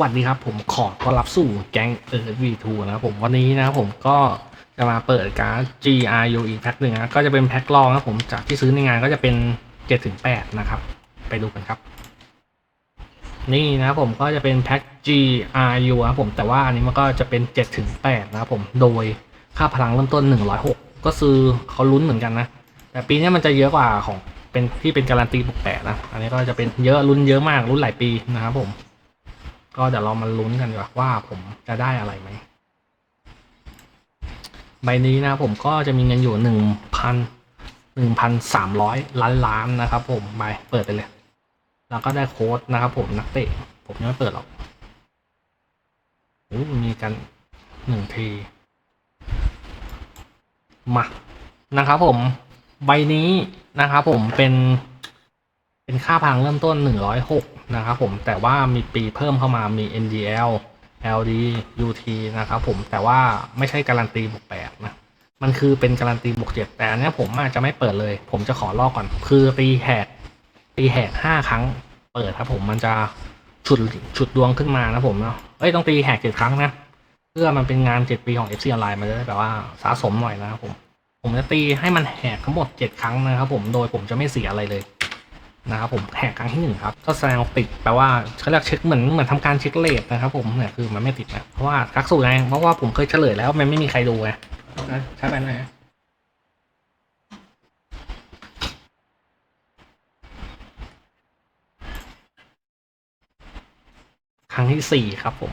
วัสดีครับผมขอต้อนรับสู่แก๊งเออวีทูนะครับผมวันนี้นะครับผมก็จะมาเปิดการ์ด GRU อีกแพ็คหนึ่งนะก็จะเป็นแพ็ครองนะผมจากที่ซื้อในงานก็จะเป็นเจ็ดถึงแปดนะครับ ไปดูกันครับ นี่นะผมก็จะเป็นแพ็ค GRU นะผมแต่ว่าอันนี้มันก็จะเป็นเจ็ดถึงแปดนะครับผมโดยค่าพลังเริ่มต้นหนึ่งร้อยหกก็คือเขาลุ้นเหมือนกันนะ แต่ปีนี้มันจะเยอะกว่าของเป็นที่เป็นการันตีบวกแปดนะ อันนี้ก็จะเป็นเยอะลุ้นเยอะมากลุ้นหลายปีนะครับผม ก็เดี๋ยวเรามาลุ้นกันดีกว่าว่าผมจะได้อะไรไหมใบนี้นะผมก็จะมีเงินอยู่หนึ่งพันหนึ่งพันสามร้อยล้านล้านนะครับ ผมไปเปิดไปเลย แล้วก็ได้โค้ดนะครับ ผมนักเตะ ผมยังไม่เปิดหรอกโอ้มีกันหนึ่งทีมานะครับผมใบนี้นะครับผมเป็น เป็นค่าพังเริ่มต้น106น นะครับผมแต่ว่ามีปีเพิ่มเข้ามามี NDL LD UT นะครับผมแต่ว่าไม่ใช่การันตีบวกแปดนะมันคือเป็นการันตีบวกเจ็ดแต่อันนี้ผมอาจจะไม่เปิดเลย ผมจะขอลอกก่อน คือตีแหกตีแหกห้าครั้ง เปิดครับ ผมมันจะฉุดฉุดดวงขึ้นมานะผมเนาะเอ้ยต้องตีแหกเจ็ดครั้งนะเพื่อมันเป็นงานเจ็ดปีของ FC Online มันจะได้แบบว่าสะสมหน่อยนะครับผม ผมจะตีให้มันแหกทั้งหมดเจ็ดครั้งนะครับผมโดยผมจะไม่เสียอะไรเลย นะครับผมแหกครั้งที่หนึ่งครับก็แสดงติดแปลว่าเขาเรียกเช็คเหมือนเหมือนทำการเช็คเลทนะครับผมเนี่ยคือมันไม่ติดนะเพราะว่ากักสูตรไงเพราะว่าผมเคยเฉลยแล้วมันไม่มีใครดูไงนะใช่ไหมนะครั้งที่สี่ครับผม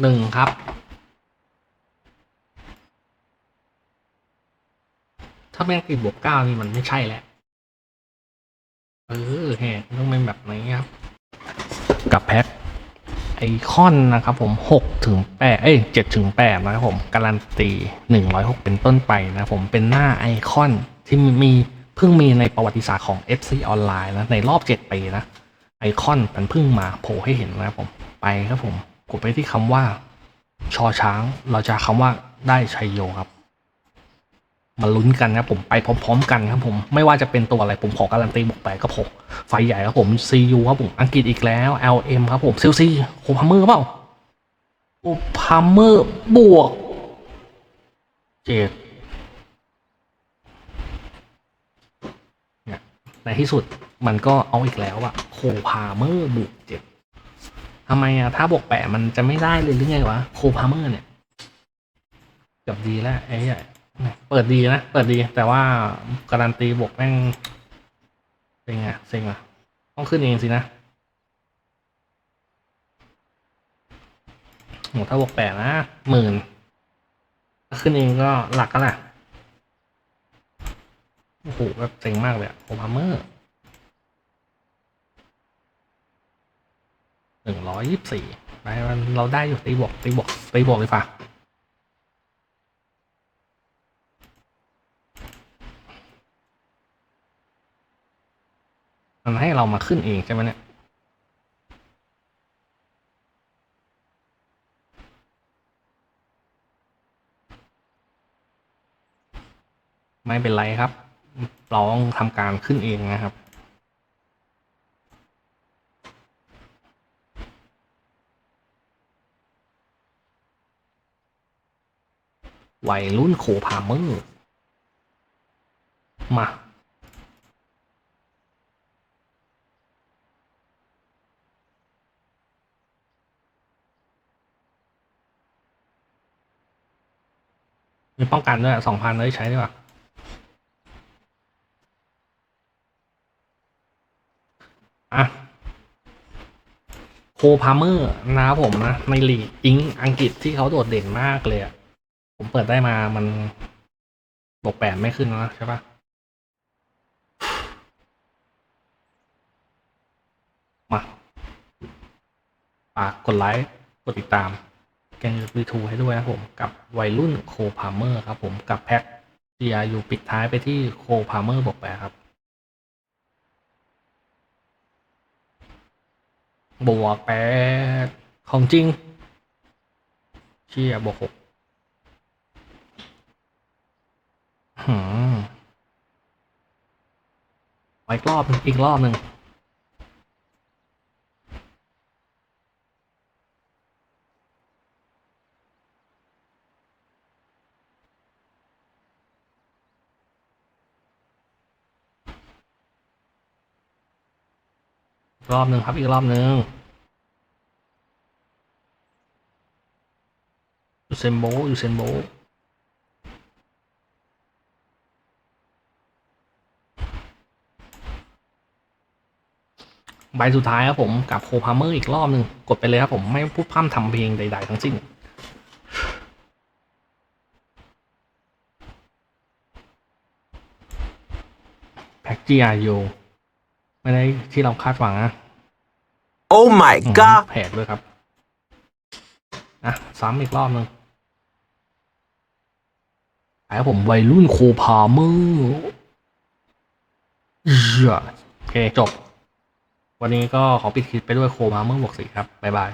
หนึ่งครับ ถ้าแม่งติดบวกเก้านี่มันไม่ใช่แหละเออแหกต้องเป็นแบบนี้ครับ กับแพ็คไอคอนนะครับผมหกถึงแปดเอ้ยเจ็ดถึงแปดนะครับผม การันตีหนึ่งร้อยหกเป็นต้นไปนะผมเป็นหน้าไอคอนที่มีเพิ่งมีในประวัติศาสตร์ของ FC ออนไลน์นะในรอบเจ็ดปีนะ ไอคอนมันเพิ่งมาโผล่ให้เห็นนะครับผมไปครับผมกดไปที่คำว่า ชอช้างเราจะคำว่าได้ชัยโยครับ มาลุ้นกันนะครับผมไปพร้อมๆ กันครับผมไม่ว่าจะเป็นตัวอะไรผมขอการันตีบวกแปดก็ผมไฟใหญ่ครับผม CU ครับผมอังกฤษอีกแล้ว LM ครับผมเซลซีโอพาเมอร์เปล่าโอพาเมอร์บวกเจ็ดเนี่ยในที่สุดมันก็เอาอีกแล้วอะโคพาเมอร์บวกเจ็ดทำไมอะถ้าบวกแปดมันจะไม่ได้เลยหรือไงวะโคพาเมอร์เนี่ยเกือบดีแล้วไอ้ เปิดดีนะ เปิดดี แต่ว่าการันตีบวกแม่งเซ็งอะเซ็งอะต้องขึ้นเองสินะโหถ้าบวกแปดนะหมื่นถ้าขึ้นเองก็หลักก็แหละโอ้โหแบบเซ็งมากเลยอะโอพาเมอร์หนึ่งร้อยยี่สิบสี่ไปมันเราได้อยู่ตีบวกตีบวกตีบวกเลยป่ะ มันให้เรามาขึ้นเองใช่ไหมเนี่ยไม่เป็นไรครับ เราต้องทำการขึ้นเองนะครับวัยรุ่นโคพาเมอร์มา มีป้องกันด้วยสองพันเลยใช้ดีกว่าอะโคพาเมอร์นะครับผมนะ ในลีกอิงอังกฤษที่เขาโดดเด่นมากเลยอะผมเปิดได้มามันบวกแปดไม่ขึ้นแล้วนะใช่ปะมาฝากกดไลค์ กดติดตาม แกงรีทูให้ด้วยนะผมกับวัยรุ่นโคพาเมอร์ครับผมกับแพ็ค GRU ปิดท้ายไปที่โคพาเมอร์บอกแปครับบวกแปดของจริง เชี่ยบวกหกหืมไว้อีกรอบหนึ่งอีกรอบหนึ่ง รอบหนึ่งครับอีกรอบหนึ่งยูเซนโบยูเซนโบใบสุดท้ายครับผมกับโคพาเมอร์อีกรอบหนึ่งกดไปเลยครับผมไม่พูดพร่ำทำเพลงใด ๆ ทั้งสิ้นแพ็กจีอายู ไม่ได้ที่เราคาดหวังนะ Oh my อืม god! แผกด้วยครับอะซ้ำอีกรอบหนึงไอ้ผมวัยรุ่นโคพาเมอร์เหี้ยโอเค จบ วันนี้ก็ขอปิดคลิปไปด้วยโคพาเมอร์บวกสีครับ บ๊ายบาย